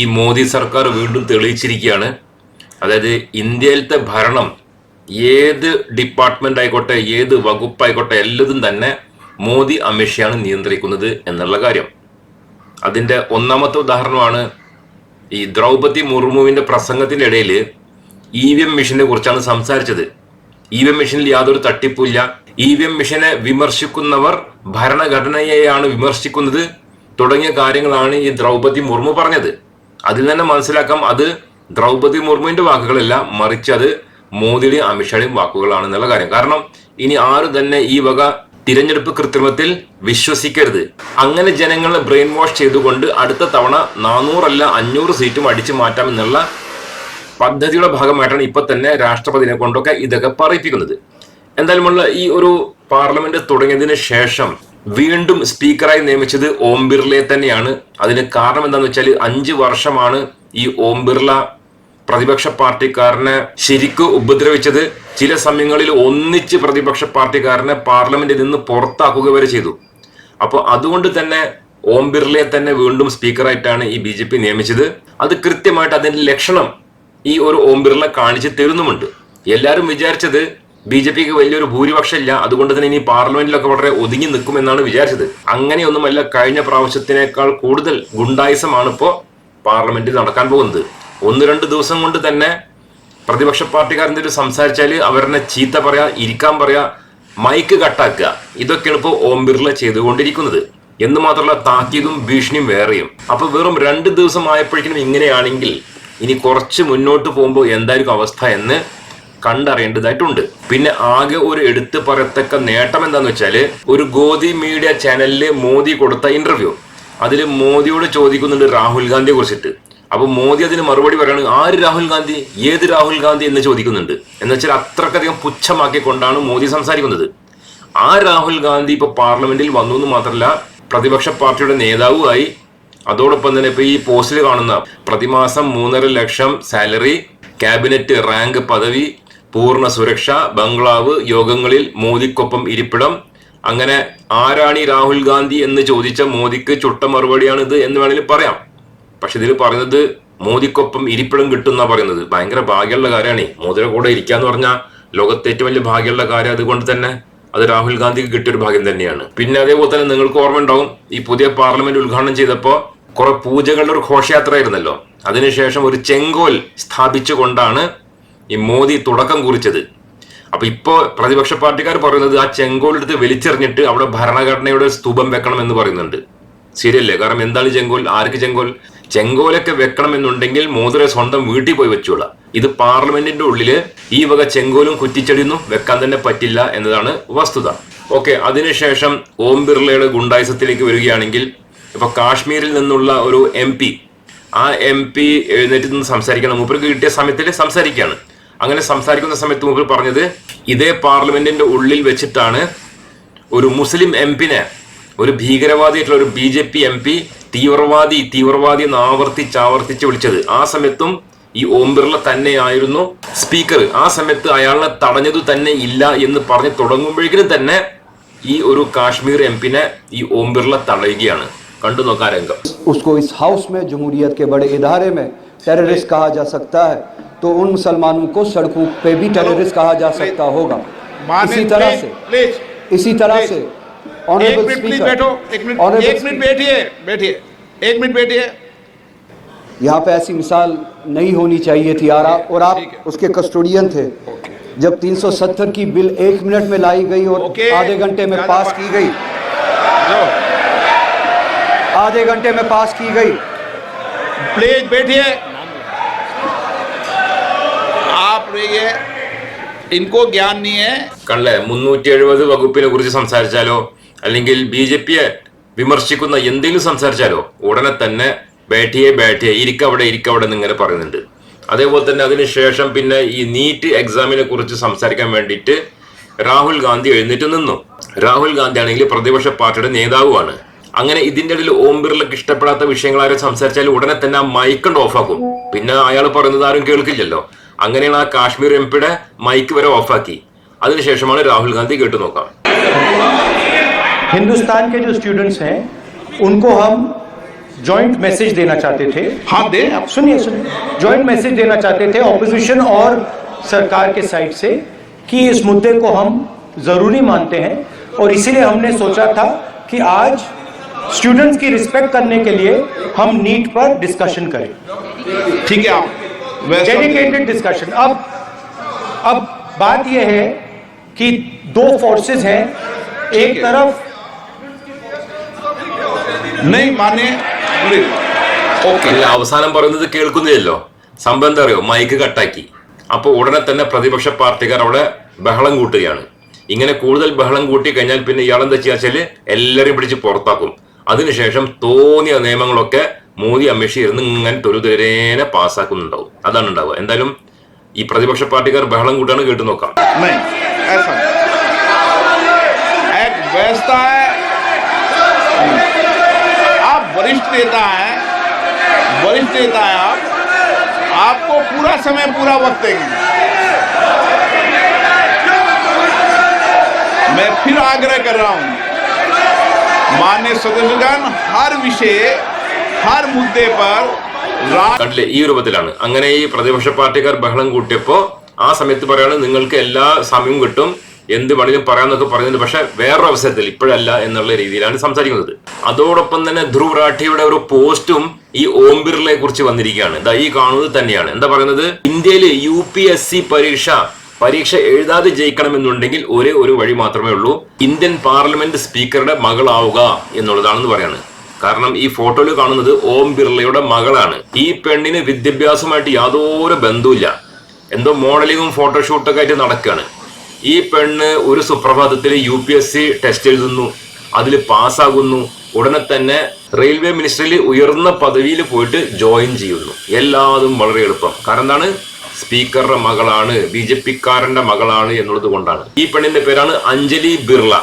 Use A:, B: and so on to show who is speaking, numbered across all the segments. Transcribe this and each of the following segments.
A: ഈ മോദി സർക്കാർ വീണ്ടും തെളിയിച്ചിരിക്കുകയാണ്. അതായത് ഇന്ത്യയിലത്തെ ഭരണം ഏത് ഡിപ്പാർട്ട്മെന്റ് ആയിക്കോട്ടെ ഏത് വകുപ്പായിക്കോട്ടെ എല്ലതും തന്നെ മോദി അമിത്ഷാണ് നിയന്ത്രിക്കുന്നത് എന്നുള്ള കാര്യം. അതിന്റെ ഒന്നാമത്തെ ഉദാഹരണമാണ് ഈ ദ്രൗപതി മുർമുവിന്റെ പ്രസംഗത്തിന്റെ ഇടയിൽ ഇ വി എം മിഷനെ കുറിച്ചാണ് സംസാരിച്ചത്. ഇ വി എം മിഷനിൽ യാതൊരു തട്ടിപ്പില്ല ഇ വി എം മിഷനെ വിമർശിക്കുന്നവർ ഭരണഘടനയെയാണ് വിമർശിക്കുന്നത്. തുടങ്ങിയ കാര്യങ്ങളാണ് ഈ ദ്രൗപതി മുർമു പറഞ്ഞത്. അതിൽ തന്നെ മനസ്സിലാക്കാം അത് ദ്രൗപതി മുർമുവിന്റെ വാക്കുകളല്ല മറിച്ച് അത് മോദിയുടെയും അമിത്ഷായുടെയും വാക്കുകളാണ് എന്നുള്ള കാര്യം. കാരണം ഇനി ആരും തന്നെ ഈ വക തിരഞ്ഞെടുപ്പ് കൃത്രിമത്തിൽ വിശ്വസിക്കരുത്. അങ്ങനെ ജനങ്ങളെ ബ്രെയിൻ വാഷ് ചെയ്തുകൊണ്ട് അടുത്ത തവണ നാനൂറല്ല അഞ്ഞൂറ് സീറ്റും അടിച്ചു മാറ്റാമെന്നുള്ള പദ്ധതിയുടെ ഭാഗമായിട്ടാണ് ഇപ്പൊ തന്നെ രാഷ്ട്രപതിനെ കൊണ്ടൊക്കെ ഇതൊക്കെ പറയിപ്പിക്കുന്നത്. എന്തായാലും ഈ ഒരു പാർലമെന്റ് തുടങ്ങിയതിന് ശേഷം വീണ്ടും സ്പീക്കറായി നിയമിച്ചത് ഓം ബിർളയെ തന്നെയാണ്. അതിന് കാരണം എന്താണെന്ന് വെച്ചാൽ അഞ്ച് വർഷമാണ് ഈ ഓം ബിർള പ്രതിപക്ഷ പാർട്ടിക്കാരനെ ശരിക്കും ഉപദ്രവിച്ചത്. ചില സമയങ്ങളിൽ ഒന്നിച്ച് പ്രതിപക്ഷ പാർട്ടിക്കാരനെ പാർലമെന്റിൽ നിന്ന് പുറത്താക്കുക വരെ ചെയ്തു. അപ്പോൾ അതുകൊണ്ട് തന്നെ ഓം ബിർളയെ തന്നെ വീണ്ടും സ്പീക്കറായിട്ടാണ് ഈ ബി ജെ പി നിയമിച്ചത്. അത് കൃത്യമായിട്ട് അതിന്റെ ലക്ഷണം ഈ ഒരു ഓം ബിർള കാണിച്ച് തരുന്നുമുണ്ട്. എല്ലാവരും വിചാരിച്ചത് ബി ജെ പിക്ക് വലിയൊരു ഭൂരിപക്ഷം ഇല്ല അതുകൊണ്ട് തന്നെ ഇനി പാർലമെന്റിലൊക്കെ വളരെ ഒതുങ്ങി നിൽക്കുമെന്നാണ് വിചാരിച്ചത്. അങ്ങനെയൊന്നുമല്ല കഴിഞ്ഞ പ്രാവശ്യത്തിനേക്കാൾ കൂടുതൽ ഗുണ്ടായുസമാണ് ഇപ്പോൾ പാർലമെന്റിൽ നടക്കാൻ പോകുന്നത്. ഒന്ന് രണ്ട് ദിവസം കൊണ്ട് തന്നെ പ്രതിപക്ഷ പാർട്ടിക്കാരന്റെ സംസാരിച്ചാൽ അവരെന്നെ ചീത്ത പറയാ ഇരിക്കാൻ പറയാ മൈക്ക് കട്ടാക്കുക. ഇതൊക്കെയാണ് ഇപ്പോൾ ഓം ബിർള ചെയ്തുകൊണ്ടിരിക്കുന്നത്. എന്ന് മാത്രമല്ല താക്കീതും ഭീഷണിയും വേറെയും. അപ്പൊ വെറും രണ്ട് ദിവസം ആയപ്പോഴേക്കും ഇങ്ങനെയാണെങ്കിൽ ഇനി കുറച്ച് മുന്നോട്ട് പോകുമ്പോൾ എന്തായിരിക്കും അവസ്ഥ എന്ന് കണ്ടറിയേണ്ടതായിട്ടുണ്ട്. പിന്നെ ആകെ ഒരു എടുത്തു പറയത്തക്ക നേട്ടം എന്താന്ന് വെച്ചാൽ ഒരു ഗോദി മീഡിയ ചാനലിൽ മോദി കൊടുത്ത ഇന്റർവ്യൂ അതിൽ മോദിയോട് ചോദിക്കുന്നുണ്ട് രാഹുൽ ഗാന്ധിയെ കുറിച്ചിട്ട്. അപ്പൊ മോദി അതിന് മറുപടി പറയാണ് ആര് രാഹുൽ ഗാന്ധി? ഏത് രാഹുൽ ഗാന്ധി? എന്ന് ചോദിക്കുന്നുണ്ട്. എന്ന് വെച്ചാൽ അത്രക്കധികം പുച്ഛമാക്കിക്കൊണ്ടാണ് മോദി സംസാരിക്കുന്നത്. ആ രാഹുൽ ഗാന്ധി ഇപ്പൊ പാർലമെന്റിൽ വന്നു എന്ന് മാത്രമല്ല പ്രതിപക്ഷ പാർട്ടിയുടെ നേതാവുമായി അതോടൊപ്പം തന്നെ ഇപ്പൊ ഈ പോസ്റ്റിൽ കാണുന്ന പ്രതിമാസം മൂന്നര ലക്ഷം സാലറി ക്യാബിനറ്റ് റാങ്ക് പദവി പൂർണ സുരക്ഷ ബംഗ്ലാവ് യോഗങ്ങളിൽ മോദിക്കൊപ്പം ഇരിപ്പിടം. അങ്ങനെ ആരാണ് രാഹുൽ ഗാന്ധി എന്ന് ചോദിച്ച മോദിക്ക് ചുട്ട മറുപടിയാണ് ഇത് എന്ന് വേണമെങ്കിൽ പറയാം. പക്ഷെ ഇതിൽ പറയുന്നത് മോദിക്കൊപ്പം ഇരിപ്പിടം കിട്ടുന്ന പറയുന്നത്. ഭയങ്കര ഭാഗ്യമുള്ള കാര്യമാണ്. മോദിയുടെ കൂടെ ഇരിക്കുക എന്ന് പറഞ്ഞാൽ ലോകത്തെ ഏറ്റവും വലിയ ഭാഗ്യമുള്ള കാര്യം അതുകൊണ്ട് തന്നെ അത് രാഹുൽ ഗാന്ധിക്ക് കിട്ടിയൊരു ഭാഗ്യം തന്നെയാണ്. പിന്നെ അതേപോലെ തന്നെ നിങ്ങൾക്ക് ഓർമ്മ ഉണ്ടാവും ഈ പുതിയ പാർലമെന്റ് ഉദ്ഘാടനം ചെയ്തപ്പോൾ കുറെ പൂജകളുടെ ഒരു ഘോഷയാത്ര ആയിരുന്നല്ലോ അതിനുശേഷം ഒരു ചെങ്കോൽ സ്ഥാപിച്ചുകൊണ്ടാണ് ഈ മോദി തുടക്കം കുറിച്ചത്. അപ്പൊ ഇപ്പോ പ്രതിപക്ഷ പാർട്ടിക്കാർ പറയുന്നത് ആ ചെങ്കോലെടുത്ത് വലിച്ചെറിഞ്ഞിട്ട് അവിടെ ഭരണഘടനയുടെ സ്തൂപം വെക്കണം എന്ന് പറയുന്നുണ്ട്. ശരിയല്ലേ? കാരണം എന്താണ് ചെങ്കോൽ? ആർക്ക് ചെങ്കോൽ? ചെങ്കോലൊക്കെ വെക്കണം എന്നുണ്ടെങ്കിൽ മോദിയുടെ സ്വന്തം വീട്ടിൽ പോയി വെച്ചോളാം. ഇത് പാർലമെന്റിന്റെ ഉള്ളിൽ ഈ വക ചെങ്കോലും കുറ്റിച്ചെടിയൊന്നും വെക്കാൻ തന്നെ പറ്റില്ല എന്നതാണ് വസ്തുത. ഓക്കെ അതിനുശേഷം ഓം ബിർളയുടെ ഗുണ്ടായുസത്തിലേക്ക് വരികയാണെങ്കിൽ ഇപ്പൊ കാശ്മീരിൽ നിന്നുള്ള ഒരു എം പി ആ എം പി എഴുന്നേറ്റ് നിന്ന് സംസാരിക്കണം. മൂപ്പർക്ക് കിട്ടിയ സമയത്തിൽ സംസാരിക്കുകയാണ് അങ്ങനെ സംസാരിക്കുന്ന സമയത്ത് മുമ്പിൽ പറഞ്ഞത് ഇതേ പാർലമെന്റിന്റെ ഉള്ളിൽ വെച്ചിട്ടാണ് ഒരു മുസ്ലിം എം പിനെ ഒരു ഭീകരവാദിയായിട്ടുള്ള ഒരു B J P M P തീവ്രവാദി തീവ്രവാദി എന്ന് ആവർത്തിച്ച് ആവർത്തിച്ച് വിളിച്ചത്. ആ സമയത്തും ഈ ഓം ബിർള തന്നെയായിരുന്നു സ്പീക്കർ. ആ സമയത്ത് അയാളെ തടഞ്ഞതു തന്നെ ഇല്ല എന്ന് പറഞ്ഞ് തുടങ്ങുമ്പോഴേക്കിനും തന്നെ ഈ ഒരു കാശ്മീർ എം പിന്നെ ഈ ഓം ബിർള തടയുകയാണ്. കണ്ടു നോക്കാ രംഗം.
B: ഹൗസ് മേ ജമൂരിയത്ത് ബഡേ ഇദാരെ മേ ടെററിസ്റ്റ് കാ ജാ സക്താ ഹൈ तो उन मुसलमानों को सड़कों पे भी टेररिस्ट कहा जा सकता होगा। इसी तरह से इसी तरह से ऑनरेबल
C: मिनट प्लीज़ बैठो एक मिनट एक मिनट बैठिए बैठिए एक मिनट बैठिए।
B: यहाँ पे ऐसी मिसाल नहीं होनी चाहिए थी यार और आप उसके कस्टोडियन थे। जब 370 की बिल एक मिनट में लाई गई और आधे घंटे में पास की गई। आधे घंटे में पास की गई।
C: प्लीज़ बैठिए। ये ഇൻകോ ഗ്യാൻ
A: നീയെ മുന്നൂറ്റി എഴുപത് വകുപ്പിനെ കുറിച്ച് സംസാരിച്ചാലോ? അല്ലെങ്കിൽ ബി ജെ പിയെ വിമർശിക്കുന്ന എന്തെങ്കിലും സംസാരിച്ചാലോ? ഉടനെ തന്നെ ബേട്ടിയെ ബേട്ടിയെ ഇരിക്കവിടെ ഇരിക്കവിടെ എന്നിങ്ങനെ പറയുന്നുണ്ട്. അതേപോലെ തന്നെ അതിനുശേഷം പിന്നെ ഈ നീറ്റ് എക്സാമിനെ കുറിച്ച് സംസാരിക്കാൻ വേണ്ടിയിട്ട് രാഹുൽ ഗാന്ധി എഴുന്നേറ്റ് നിന്നു. രാഹുൽ ഗാന്ധി ആണെങ്കിൽ പ്രതിപക്ഷ പാർട്ടിയുടെ നേതാവുമാണ്. അങ്ങനെ ഇതിന്റെ ഇടയിൽ ഓം ബിർലക്ക് ഇഷ്ടപ്പെടാത്ത വിഷയങ്ങൾ ആരും സംസാരിച്ചാൽ ഉടനെ തന്നെ ആ മൈക്കണ്ട് ഓഫാക്കും. പിന്നെ അയാൾ പറയുന്നത് ആരും കേൾക്കില്ലല്ലോ. അങ്ങനെയാണ് ആ കാശ്മീർ എം പിയുടെ മൈക്ക് വരെ ഓഫാക്കി അതിനുശേഷമാണ് രാഹുൽ ഗാന്ധി കേട്ടു നോക്കാം
B: हिंदुस्तान के जो स्टूडेंट्स हैं उनको हम
D: जॉइंट मैसेज देना चाहते थे
C: हाँ दे आप
D: सुनिए सुनिए जॉइंट मैसेज देना चाहते थे ऑपोजिशन और सरकार के साइड से कि इस मुद्दे को हम ज़रूरी मानते हैं और इसीलिए हमने सोचा था कि आज स्टूडेंट्स की रिस्पेक्ट करने के लिए हम नीट पर डिस्कशन करें
C: ठीक है आप वैसा
D: डेडिकेटेड डिस्कशन अब अब बात यह है कि दो फोर्सेस हैं एक
C: है।
D: तरफ
C: नहीं माने ओके
A: അല്ല അവസാനം പറയുന്നത് കേൾക്കുന്നില്ലല്ലോ സംഭവം എന്താ അറിയോ മൈക്ക് കട്ടാക്കി അപ്പൊ ഉടനെ തന്നെ പ്രതിപക്ഷ പാർട്ടിക്കാർ അവിടെ ബഹളം കൂട്ടുകയാണ് ഇങ്ങനെ കൂടുതൽ ബഹളം കൂട്ടി കഴിഞ്ഞാൽ പിന്നെ ഇയാൾ എന്താ ചെയ്യാച്ചാല് എല്ലാരെയും പിടിച്ച് പുറത്താക്കും അതിനുശേഷം തോന്നിയ നിയമങ്ങളൊക്കെ മോദി അമിത്ഷാ ഇരുന്ന് ഇങ്ങനെ തൊരുതരേനെ പാസ്സാക്കുന്നുണ്ടാവും അതാണ് ഉണ്ടാവുക എന്തായാലും ഈ പ്രതിപക്ഷ പാർട്ടിക്കാർ ബഹളം കൂട്ടാണ് കേട്ടു നോക്കാം
C: नहीं ऐसा नहीं। एक व्यवस्था है आप वरिष्ठ नेता हैं वरिष्ठ नेता हैं आप आपको पूरा समय पूरा वक्त देंगे मैं फिर आग्रह कर रहा हूं मान्य सदस्यगण हर विषय
A: കണ്ടില്ലേ? ഈ രൂപത്തിലാണ്. അങ്ങനെ ഈ പ്രതിപക്ഷ പാർട്ടിക്കാർ ബഹളം കൂട്ടിയപ്പോ ആ സമയത്ത് പറയാണ് നിങ്ങൾക്ക് എല്ലാ സമയവും കിട്ടും. എന്ത് വേണമെങ്കിലും പറയാന്നൊക്കെ പറയുന്നത് പക്ഷെ വേറൊരു അവസരത്തിൽ ഇപ്പോഴല്ല എന്നുള്ള രീതിയിലാണ് സംസാരിക്കുന്നത്. അതോടൊപ്പം തന്നെ ധ്രുവ് റാഠിയുടെ ഒരു പോസ്റ്റും ഈ ഓം ബിർളയെ കുറിച്ച് വന്നിരിക്കുകയാണ്. ഇതാ ഈ കാണുന്നത് തന്നെയാണ്. എന്താ പറയുന്നത്? ഇന്ത്യയിൽ യു പി എസ് സി പരീക്ഷ പരീക്ഷ എഴുതാതെ ജയിക്കണമെന്നുണ്ടെങ്കിൽ ഒരേ ഒരു വഴി മാത്രമേ ഉള്ളൂ. ഇന്ത്യൻ പാർലമെന്റ് സ്പീക്കറുടെ മകളാവുക എന്നുള്ളതാണെന്ന് പറയാണ്. കാരണം ഈ ഫോട്ടോയിൽ കാണുന്നത് ഓം ബിർളയുടെ മകളാണ്. ഈ പെണ്ണിന് വിദ്യാഭ്യാസമായിട്ട് യാതൊരു ബന്ധവുമില്ല. എന്തോ മോഡലിങ്ങും ഫോട്ടോഷൂട്ടൊക്കെ ആയിട്ട് നടക്കുകയാണ് ഈ പെണ്ണ് ഒരു സുപ്രഭാതത്തിൽ U P S C test എഴുതുന്നു അതിൽ പാസ്സാകുന്നു ഉടനെ തന്നെ റെയിൽവേ മിനിസ്റ്ററിൽ ഉയർന്ന പദവിയിൽ പോയിട്ട് ജോയിൻ ചെയ്യുന്നു. എല്ലാതും വളരെ എളുപ്പം. കാരണം എന്താണ്? സ്പീക്കറുടെ മകളാണ് ബി ജെ മകളാണ് എന്നുള്ളത് കൊണ്ടാണ്. ഈ പെണ്ണിന്റെ പേരാണ് അഞ്ജലി ബിർള.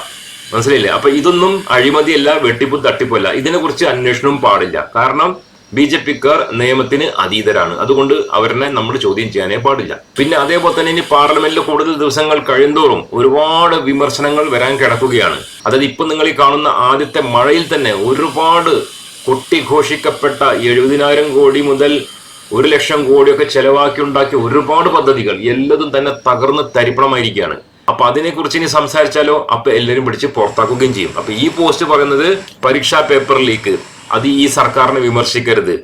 A: മനസ്സിലായില്ലേ? അപ്പൊ ഇതൊന്നും അഴിമതിയല്ല വെട്ടിപ്പും തട്ടിപ്പല്ല ഇതിനെക്കുറിച്ച് അന്വേഷണവും പാടില്ല. കാരണം ബി ജെ പിക്കാർ നിയമത്തിന് അതീതരാണ്. അതുകൊണ്ട് അവരെ നമ്മൾ ചോദ്യം ചെയ്യാനേ പാടില്ല. പിന്നെ അതേപോലെ തന്നെ ഇനി പാർലമെന്റിൽ കൂടുതൽ ദിവസങ്ങൾ കഴിയുന്തോറും ഒരുപാട് വിമർശനങ്ങൾ വരാൻ കിടക്കുകയാണ്. അതായത് ഇപ്പൊ നിങ്ങൾ ഈ കാണുന്ന ആദ്യത്തെ മഴയിൽ തന്നെ ഒരുപാട് കൊട്ടിഘോഷിക്കപ്പെട്ട എഴുപതിനായിരം കോടി മുതൽ ഒരു ലക്ഷം കോടിയൊക്കെ ചെലവാക്കി ഉണ്ടാക്കിയ ഒരുപാട് പദ്ധതികൾ എല്ലതും തന്നെ തകർന്ന് തരിപ്പണമായിരിക്കുകയാണ്. അപ്പൊ അതിനെക്കുറിച്ച് ഇനി സംസാരിച്ചാലോ? അപ്പൊ എല്ലാവരും പിടിച്ച് പുറത്താക്കുകയും ചെയ്യും. അപ്പൊ ഈ പോസ്റ്റ് പറയുന്നത് പരീക്ഷാ പേപ്പർ ലീക്ക് അത് ഈ സർക്കാരിനെ വിമർശിക്കരുത്.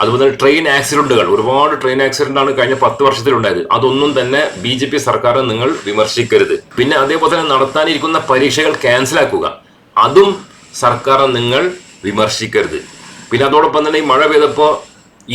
A: അതുപോലെ തന്നെ ട്രെയിൻ ആക്സിഡന്റുകൾ ഒരുപാട് ട്രെയിൻ ആക്സിഡന്റ് ആണ് കഴിഞ്ഞ പത്ത് വർഷത്തിലുണ്ടായത്. അതൊന്നും തന്നെ ബി ജെ പി സർക്കാരിനെ നിങ്ങൾ വിമർശിക്കരുത്. പിന്നെ അതേപോലെ തന്നെ നടത്താനിരിക്കുന്ന പരീക്ഷകൾ ക്യാൻസലാക്കുക അതും സർക്കാർ നിങ്ങൾ വിമർശിക്കരുത്. പിന്നെ അതോടൊപ്പം തന്നെ ഈ മഴ പെയ്തപ്പോ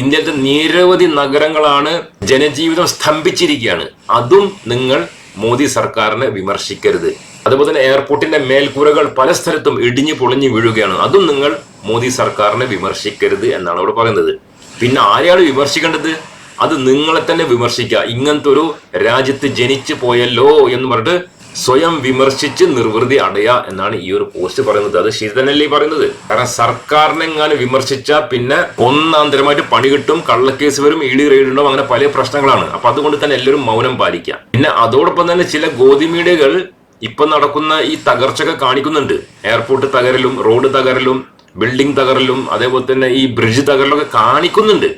A: ഇന്ത്യയിലത്തെ നിരവധി നഗരങ്ങളാണ് ജനജീവിതം സ്തംഭിച്ചിരിക്കുകയാണ്. അതും നിങ്ങൾ മോദി സർക്കാരിനെ വിമർശിക്കരുത്. അതുപോലെ തന്നെ എയർപോർട്ടിന്റെ മേൽക്കൂരകൾ പല സ്ഥലത്തും ഇടിഞ്ഞു പൊളിഞ്ഞു വീഴുകയാണ്. അതും നിങ്ങൾ മോദി സർക്കാരിനെ വിമർശിക്കരുത് എന്നാണ് അവിടെ പറയുന്നത്. പിന്നെ ആരെയാണ് വിമർശിക്കേണ്ടത്? അത് നിങ്ങളെ തന്നെ വിമർശിക്കുക. ഇങ്ങനത്തെ ഒരു രാജ്യത്ത് ജനിച്ചു പോയല്ലോ എന്ന് പറഞ്ഞിട്ട് സ്വയം വിമർശിച്ച് നിർവൃതി അടയാ എന്നാണ് ഈ ഒരു പോസ്റ്റ് പറയുന്നത്. അത് ഈ പറയുന്നത്? കാരണം സർക്കാരിനെ എങ്ങാനും വിമർശിച്ച പിന്നെ ഒന്നാന്തരമായിട്ട് പണി കിട്ടും കള്ളക്കേസ് വരും ഇടി റെയ്ഡ് ഉണ്ടാവും അങ്ങനെ പല പ്രശ്നങ്ങളാണ്. അപ്പൊ അതുകൊണ്ട് തന്നെ എല്ലാവരും മൗനം പാലിക്കുക. പിന്നെ അതോടൊപ്പം തന്നെ ചില ഗോതി മീഡിയകൾ ഇപ്പൊ നടക്കുന്ന ഈ തകർച്ചയൊക്കെ കാണിക്കുന്നുണ്ട്. എയർപോർട്ട് തകരലും റോഡ് തകരലും ബിൽഡിംഗ് തകരലും അതേപോലെ തന്നെ ഈ ബ്രിഡ്ജ് തകരലൊക്കെ കാണിക്കുന്നുണ്ട്.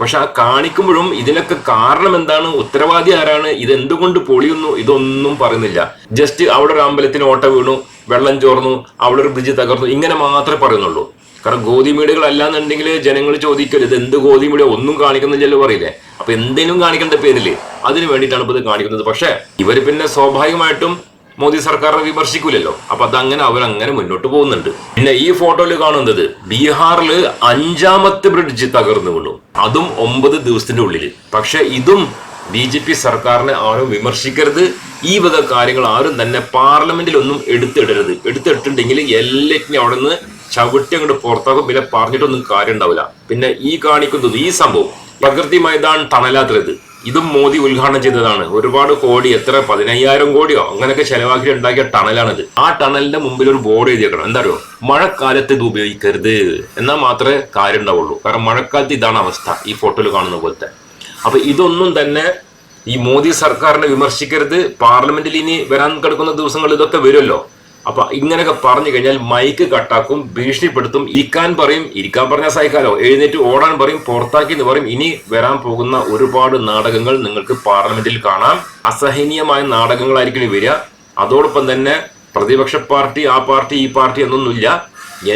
A: പക്ഷെ ആ കാണിക്കുമ്പോഴും ഇതിനൊക്കെ കാരണം എന്താണ്? ഉത്തരവാദി ആരാണ്? ഇത് എന്തുകൊണ്ട് പൊളിയുന്നു? ഇതൊന്നും പറയുന്നില്ല. ജസ്റ്റ് അവിടെ ഒരു അമ്പലത്തിന് ഓട്ട വീണു വെള്ളം ചോർന്നു അവിടെ ഒരു ബ്രിഡ്ജ് തകർന്നു ഇങ്ങനെ മാത്രമേ പറയുന്നുള്ളൂ. കാരണം ഗോതി മീഡിയകൾ അല്ലാന്നുണ്ടെങ്കിൽ ജനങ്ങൾ ചോദിക്കരുത്. ഇത് എന്ത് ഗോതി മീഡിയ ഒന്നും കാണിക്കുന്നില്ലല്ലോ പറയില്ലേ? അപ്പൊ എന്തെങ്കിലും കാണിക്കേണ്ട പേരിൽ അതിന് വേണ്ടിയിട്ടാണ് ഇപ്പൊ ഇത് കാണിക്കുന്നത്. പക്ഷേ ഇവർ പിന്നെ സ്വാഭാവികമായിട്ടും മോദി സർക്കാരിനെ വിമർശിക്കൂലല്ലോ. അപ്പൊ അതങ്ങനെ അവരങ്ങനെ മുന്നോട്ട് പോകുന്നുണ്ട്. പിന്നെ ഈ ഫോട്ടോയിൽ കാണുന്നത് ബീഹാറിൽ അഞ്ചാമത്തെ ബ്രിഡ്ജ് തകർന്നു വീണു അതും ഒമ്പത് ദിവസത്തിന്റെ ഉള്ളിൽ പക്ഷെ ഇതും ബി ജെ പി സർക്കാരിനെ ആരും വിമർശിക്കരുത്. ഈ വക കാര്യങ്ങൾ ആരും തന്നെ പാർലമെന്റിൽ പാർലമെന്റിലൊന്നും എടുത്തിടരുത്. എടുത്തിട്ടുണ്ടെങ്കിൽ എല്ലാറ്റിനും അവിടെ നിന്ന് ചവിട്ടി അങ്ങോട്ട് പുറത്താക്കും. പിന്നെ പറഞ്ഞിട്ടൊന്നും കാര്യം ഉണ്ടാവില്ല പിന്നെ ഈ കാണിക്കുന്നത് ഈ സംഭവം. പ്രകൃതി മൈതാൻ ടണലാത്തത് ഇതും മോദി ഉദ്ഘാടനം ചെയ്തതാണ്. ഒരുപാട് കോടി എത്ര? പതിനയ്യായിരം കോടിയോ? അങ്ങനെയൊക്കെ ചെലവാക്കി ഉണ്ടാക്കിയ ടണലാണിത്. ആ ടണലിന്റെ മുമ്പിൽ ഒരു ബോർഡ് എഴുതിയേക്കണം. എന്താ അറിയോ മഴക്കാലത്ത് ഇത് ഉപയോഗിക്കരുത്. എന്നാൽ മാത്രമേ കാര്യം ഉണ്ടാവുള്ളൂ കാരണം മഴക്കാലത്ത് ഇതാണ് അവസ്ഥ ഈ ഫോട്ടോയിൽ കാണുന്ന പോലത്തെ. അപ്പൊ ഇതൊന്നും തന്നെ ഈ മോദി സർക്കാരിനെ വിമർശിക്കരുത്. പാർലമെന്റിൽ ഇനി വരാൻ കിടക്കുന്ന ദിവസങ്ങളിൽ ഇതൊക്കെ വരുമല്ലോ. അപ്പൊ ഇങ്ങനെയൊക്കെ പറഞ്ഞു കഴിഞ്ഞാൽ മൈക്ക് കട്ടാക്കും ഭീഷണിപ്പെടുത്തും ഇരിക്കാൻ പറയും ഇരിക്കാൻ പറഞ്ഞാൽ സഹിക്കാലോ. എഴുന്നേറ്റ് ഓടാൻ പറയും പുറത്താക്കി എന്ന് പറയും. ഇനി വരാൻ പോകുന്ന ഒരുപാട് നാടകങ്ങൾ നിങ്ങൾക്ക് പാർലമെന്റിൽ കാണാം. അസഹനീയമായ നാടകങ്ങളായിരിക്കും വരിക. അതോടൊപ്പം തന്നെ പ്രതിപക്ഷ പാർട്ടി ആ പാർട്ടി ഈ പാർട്ടി എന്നൊന്നുമില്ല.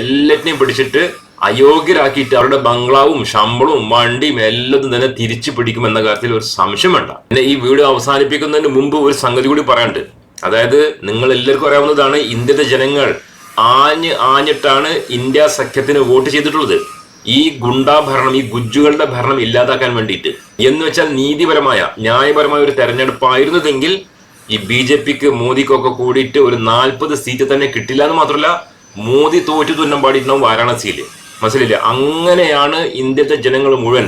A: എല്ലാറ്റിനെയും പിടിച്ചിട്ട് അയോഗ്യരാക്കിയിട്ട് അവരുടെ ബംഗ്ലാവും ശമ്പളവും വണ്ടിയും എല്ലാതും തന്നെ തിരിച്ചു പിടിക്കും എന്ന കാര്യത്തിൽ ഒരു സംശയം വേണ്ട പിന്നെ ഈ വീഡിയോ അവസാനിപ്പിക്കുന്നതിന് മുമ്പ് ഒരു സംഗതി കൂടി പറയാനുണ്ട്. അതായത് നിങ്ങൾ എല്ലാവർക്കും അറിയാവുന്നതാണ് ഇന്ത്യയുടെ ജനങ്ങൾ ആഞ്ഞ് ആഞ്ഞിട്ടാണ് ഇന്ത്യ സഖ്യത്തിന് വോട്ട് ചെയ്തിട്ടുള്ളത്. ഈ ഗുണ്ടാ ഭരണം ഈ ഗുജ്ജുകളുടെ ഭരണം ഇല്ലാതാക്കാൻ വേണ്ടിയിട്ട്. എന്ന് വെച്ചാൽ നീതിപരമായ ന്യായപരമായ ഒരു തെരഞ്ഞെടുപ്പായിരുന്നതെങ്കിൽ ഈ ബി ജെ പിക്ക് മോദിക്കൊക്കെ കൂടിയിട്ട് ഒരു നാൽപ്പത് സീറ്റ് തന്നെ കിട്ടില്ല എന്ന് മാത്രമല്ല മോദി തോറ്റു തുന്നം പാടിയിട്ടുണ്ടാവും വാരാണസിയിൽ മനസ്സിലില്ല അങ്ങനെയാണ് ഇന്ത്യത്തെ ജനങ്ങൾ മുഴുവൻ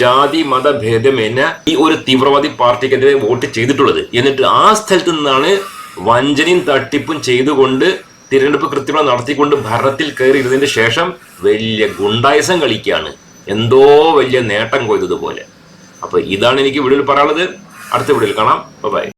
A: ജാതി മത ഭേദമേന ഈ ഒരു തീവ്രവാദി പാർട്ടിക്കെതിരെ വോട്ട് ചെയ്തിട്ടുള്ളത്. എന്നിട്ട് ആ സ്ഥലത്ത് നിന്നാണ് വഞ്ചനയും തട്ടിപ്പും ചെയ്തുകൊണ്ട് തിരഞ്ഞെടുപ്പ് കൃത്യമായി നടത്തിക്കൊണ്ട് ഭരണത്തിൽ കയറി ഇരുന്നതിന് ശേഷം വലിയ ഗുണ്ടായസം കളിക്കുകയാണ് എന്തോ വലിയ നേട്ടം കൊയ്തതുപോലെ. അപ്പൊ ഇതാണ് എനിക്ക് വീഡിയോയിൽ പറയാനുള്ളത്. അടുത്ത വീഡിയോയിൽ കാണാം. ബൈ